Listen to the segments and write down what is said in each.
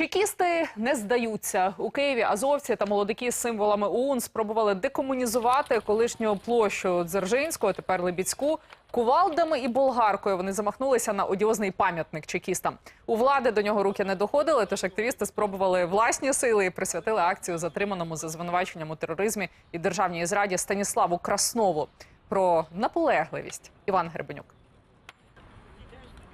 Чекісти не здаються у Києві. Азовці та молодики з символами ОУН спробували декомунізувати колишню площу Дзержинського, тепер Либіцьку. Кувалдами і болгаркою вони замахнулися на одіозний пам'ятник чекістам. У влади до нього руки не доходили, тож активісти спробували власні сили і присвятили акцію затриманому за звинуваченням у тероризмі і державній зраді Станіславу Краснову. Про наполегливість Іван Гребенюк.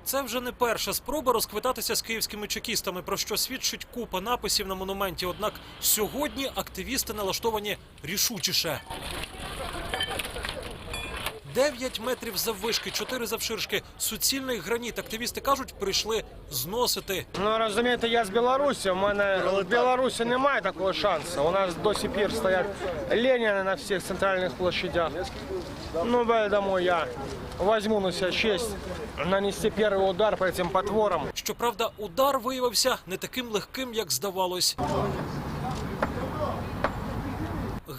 Це вже не перша спроба розквитатися з київськими чекістами, про що свідчить купа написів на монументі. Однак сьогодні активісти налаштовані рішучіше. 9 метрів заввишки, 4 завширшки, суцільний граніт. Активісти кажуть, прийшли зносити. Ну, розумієте, я з Білорусі. У мене в Білорусі немає такого шансу. У нас до сих пір стоять Леніни на всіх центральних площадях. Ну, поэтому я возьму на себя честь нанести первый удар по этим потворам. Щоправда, удар виявився не таким легким, як здавалось.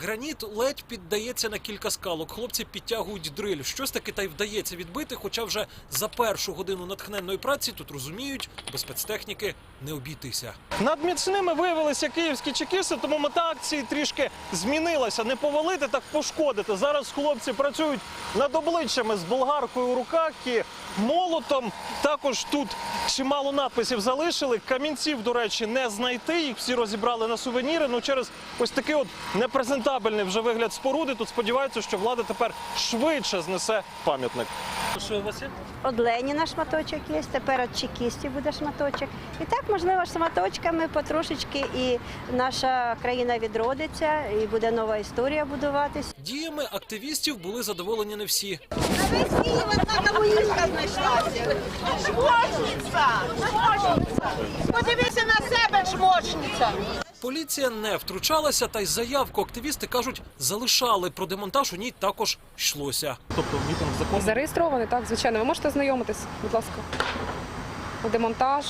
Граніт ледь піддається на кілька скалок. Хлопці підтягують дриль. Щось таки та й вдається відбити, хоча вже за першу годину натхненної праці тут розуміють, без спецтехніки не обійтися. Над міцними виявилися київські чекісти, тому мета акції трішки змінилася. Не повалити, так пошкодити. Зараз хлопці працюють над обличчями з болгаркою у руках і молотом. Також тут чимало надписів залишили. Камінців, до речі, не знайти. Їх всі розібрали на сувеніри. Ну через ось такий от непрезентабельний вже вигляд споруди. Тут сподіваються, що влада тепер швидше знесе пам'ятник. Що у вас є? От Леніна шматочок є, тепер від чекістів буде шматочок. І так, можливо, шматочками потрошечки і наша країна відродиться, і буде нова історія будуватись. Діями активістів були задоволені не всі. На весь Київ одна комуністка знайшлася. Жмошниця! Жмошниця! Подивися на себе, жмошниця! Поліція не втручалася, та й заявку активісти кажуть, залишали. Про демонтаж у ній також йшлося. Зареєстрований, так, звичайно. Ви можете знайомитись, будь ласка. Демонтаж.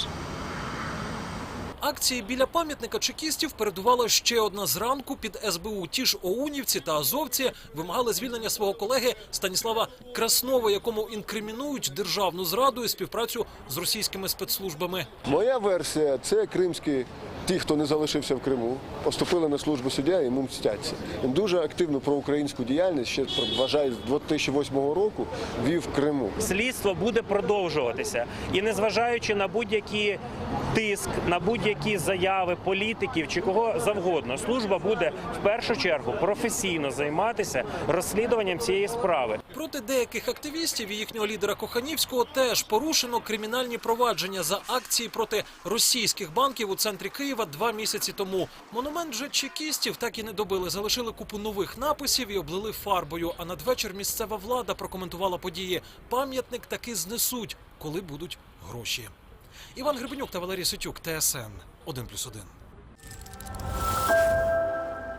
Акції біля пам'ятника чекістів передувала ще одна зранку під СБУ. Ті ж оунівці та азовці вимагали звільнення свого колеги Станіслава Краснова, якому інкримінують державну зраду і співпрацю з російськими спецслужбами. Моя версія це кримські, ті, хто не залишився в Криму, поступили на службу суддя і йому мстяться. Він дуже активну проукраїнську діяльність ще вважаю з 2008 року вів в Криму. слідство буде продовжуватися. І незважаючи на будь-які тиск, на будь-які заяви політиків чи кого завгодно, служба буде в першу чергу професійно займатися розслідуванням цієї справи. Проти деяких активістів і їхнього лідера Коханівського теж порушено кримінальні провадження за акції проти російських банків у центрі Києва два місяці тому. Монумент же чекістів так і не добили. Залишили купу нових написів і облили фарбою. А надвечір місцева влада прокоментувала події. Пам'ятник таки знесуть, коли будуть гроші. Іван Гребенюк та Валерій Ситюк, ТСН 1+,1.